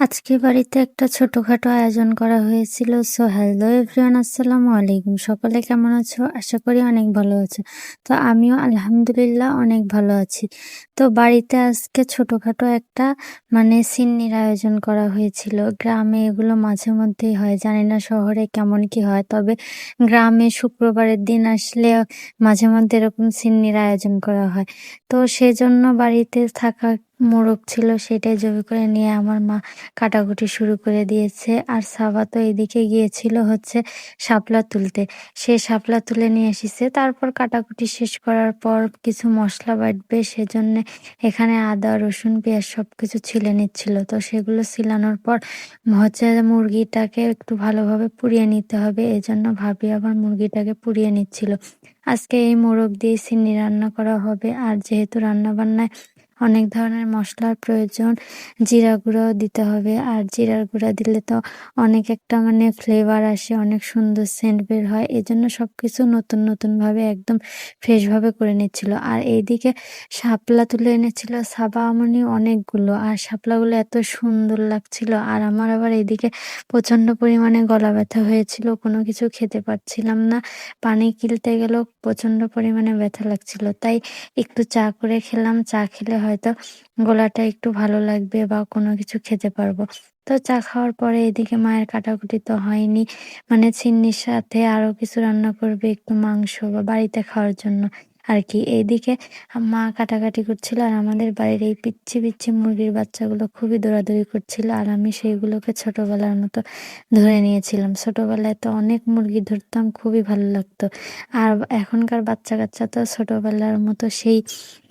আজকে বাড়িতে একটা ছোটখাটো আয়োজন করা হয়েছিল। সো হ্যালো এভরিওয়ান আসসালামু আলাইকুম। সকলে কেমন আছো? আশা করি অনেক ভালো আছো। তো আমিও আলহামদুলিল্লাহ অনেক ভালো আছি। তো বাড়িতে আজকে ছোটখাটো একটা মানে সিন্নির আয়োজন করা হয়েছিল। গ্রামে এগুলো মাঝে মধ্যেই হয়। জানি না শহরে কেমন কি হয়, তবে গ্রামে শুক্রবারের দিন আসলে মাঝে মধ্যে এরকম সিন্নির আয়োজন করা হয়। তো সেজন্য বাড়িতে থাকা মোরগ ছিল সেটাই জবি করে নিয়ে আমার মা কাটাকুটি শুরু করে দিয়েছে। আর সাবা তো এদিকে গিয়েছিল হচ্ছে শাপলা তুলতে। সে শাপলা তুলে নিয়ে এসেছে। তারপর কাটাকুটি শেষ করার পর কিছু মশলা বাটবে, সেজন্য এখানে আদা, রসুন, পেঁয়াজ সব কিছু ছিলে নিচ্ছিল। তো সেগুলো ছিলানোর পর হচ্ছে মুরগিটাকে একটু ভালোভাবে পুড়িয়ে নিতে হবে। এজন্য ভাবি আবার মুরগিটাকে পুড়িয়ে নিচ্ছিল। আজকে এই মোরগ দিয়ে সিন্নি রান্না করা হবে। আর যেহেতু রান্না বান্নায় অনেক ধরনের মশলার প্রয়োজন। জিরা গুঁড়াও দিতে হবে। আর জিরার গুঁড়া দিলে তো অনেক একটা মানে ফ্লেভার আসে, অনেক সুন্দর সেন্ট বের হয়। এই জন্য সব কিছু নতুন নতুনভাবে একদম ফ্রেশভাবে করে নিচ্ছিল। আর এইদিকে শাপলা তুলে এনেছিল। সাবা আমনি অনেকগুলো। আর শাপলাগুলো এত সুন্দর লাগছিল। আর আমার আবার এইদিকে প্রচণ্ড পরিমাণে গলা ব্যথা হয়েছিল। কোনো কিছু খেতে পারছিলাম না। পানি কিলতে গেলেও প্রচণ্ড পরিমাণে ব্যথা লাগছিল। তাই একটু চা করে খেলাম। চা খেলে হয়তো গলাটা একটু ভালো লাগবে বা কোনো কিছু খেতে পারব। তো চা খাওয়ার পরে এদিকে মায়ের কাটাকুটি তো হয়নি। মানে চিন্নির সাথে আরও কিছু রান্না করবে একটু মাংস বা বাড়িতে খাওয়ার জন্য। আর কি এইদিকে মা কাটাকাটি করছিল আর আমাদের বাড়ির এই পিচ্ছি পিচ্ছি মুরগির বাচ্চাগুলো খুবই দৌড়াদৌড়ি করছিল আর আমি সেইগুলোকে ছোটবেলার মতো ধরে নিয়েছিলাম। ছোটবেলায় তো অনেক মুরগি ধরতাম, খুবই ভালো লাগতো। আর এখনকার বাচ্চা কাচ্চা তো ছোটবেলার মতো সেই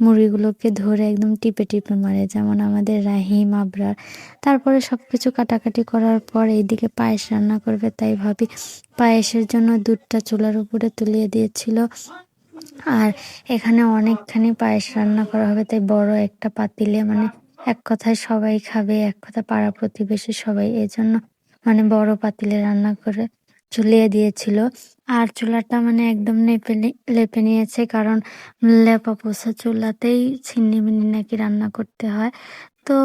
মুরগিগুলোকে ধরে একদম টিপে টিপে মারে, যেমন আমাদের রাহিম, আবরার। তারপরে সব কিছু কাটাকাটি করার পর এইদিকে পায়েস রান্না করবে, তাই ভাবি পায়েসের জন্য দুধটা চুলার উপরে তুলিয়ে দিয়েছিল। আর এখানে অনেকখানি পায়েস রান্না করা হবে, তাই বড় একটা পাতিলে মানে এক কথায় সবাই খাবে, এক কথা পাড়া প্রতিবেশী সবাই। এই জন্য মানে বড় পাতিলে রান্না করে চুলিয়ে দিয়েছিল। আর চুলাটা মানে একদম নেপে লেপে নিয়েছে, কারণ লেপা পোষা চুলাতেই ছিন্নি মিনি নাকি রান্না করতে হয়। তো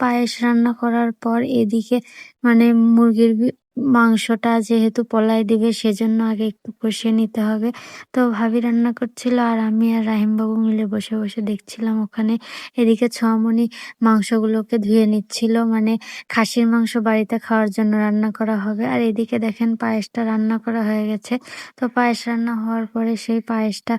পায়েস রান্না করার পর এদিকে মানে মুরগির মাংসটা যেহেতু পলাই দিবে, সেজন্য আগে একটু কষিয়ে নিতে হবে। তো ভাবি রান্না করছিল আর আমি আর রাহিমবাবু মিলে বসে বসে দেখছিলাম ওখানে। এদিকে ছোয়ামণি মাংসগুলোকে ধুয়ে নিচ্ছিল মানে খাসির মাংস বাড়িতে খাওয়ার জন্য রান্না করা হবে। আর এদিকে দেখেন পায়েসটা রান্না করা হয়ে গেছে। তো পায়েস রান্না হওয়ার পরে সেই পায়েসটা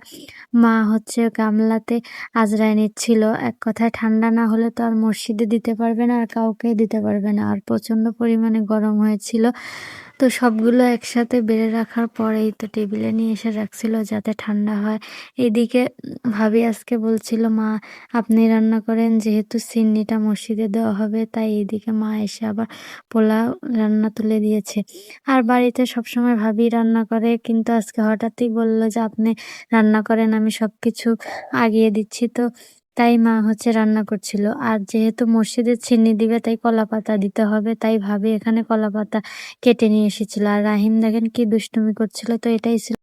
মা হচ্ছে গামলাতে আজরায় নিচ্ছিল। এক কথায় ঠান্ডা না হলে তো আর মসজিদে দিতে পারবে না আর কাউকে দিতে পারবে না। আর প্রচণ্ড পরিমাণে গরম হয়েছিল। তো সবগুলো একসাথে বেড়ে রাখার পরেই তো টেবিলে নিয়ে এসে রাখছিল যাতে ঠান্ডা হয়। এদিকে ভাবি আজকে বলছিল, মা, আপনি রান্না করেন, যেহেতু সিন্নিটা মসজিদে দেওয়া হবে, তাই এইদিকে মা এসে আবার পোলাও রান্না তুলে দিয়েছে। আর বাড়িতে সবসময় ভাবি রান্না করে, কিন্তু আজকে হঠাৎই বলল যে, আপনি রান্না করেন, আমি সব কিছু আগিয়ে দিচ্ছি। তো তাই মা হচ্ছে রান্না করছিল। আর যেহেতু মসজিদের চিনি দিবে, তাই কলা পাতা দিতে হবে। তাই ভাবি এখানে কলা পাতা কেটে নিয়ে এসেছিল। আর রাহিম দেখেন কি দুষ্টুমি করছিল, তো এটাই ছিল